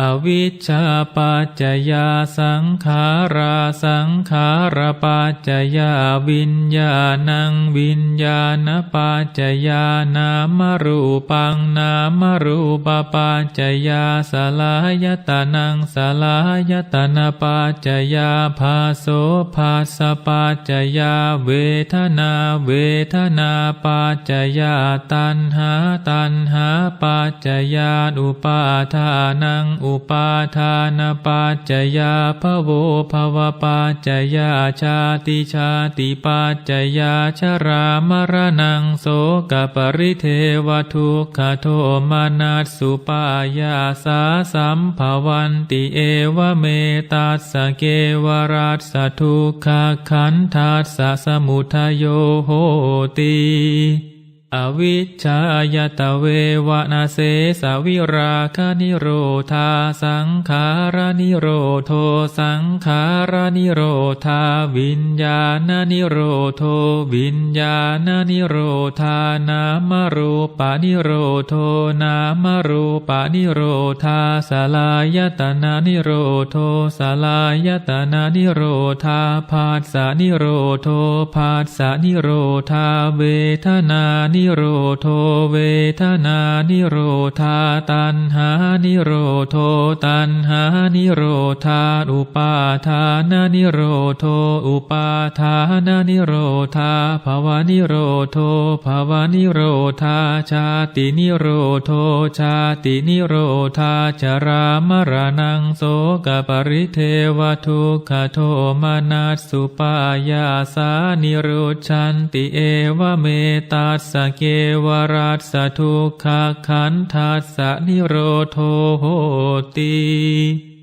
อวิชชาปัจจยาสังขาราสังขารปัจจยาวิญญาณังวิญญาณปัจจยานามรูปังนามรูปปัจจยาสลายตานังสลายตนะปัจจยาภาโสภาสปัจจยาเวทนาเวทนาปัจจยาตันหาตันหาปัจจยานุปาทานังอุปาทานปัจจยาภโวภวปัจจยาชาติชาติปัจจยาชรามรณังโสกปริเทวทุกขโทมานัสสุปายาสาสัมภวันติเอวเมตัสสเกวรัสสทุกขขันทัสสะสมุทโยโหติ อวิชชายตเววนาเสสวิราคานิโรธาสังขารนิโรโทสังขารนิโรธาวิญญาณนิโรโทวิญญาณนิโรธานามรูปานิโรโทนามรูปานิโรธาสลายตนานิโรโทสลายตนานิโรธาภาสานิโรโทภาสานิโรธาเวทนานิโรโทเวทนานิโรธาตันหานิโรโทตันหานิโรธาอุปาทานานิโรโทอุปาทานานิโรธาภาวานิโรโทภาวานิโรธาชาตินิโรโทชาตินิโรธาจรามรณังโสกปริเทวทุกขโทมานัสสุปายาสานิโรชันติเอวเมตัสสเกวรัสทุกขขันทัสสะนิโรโทโหติ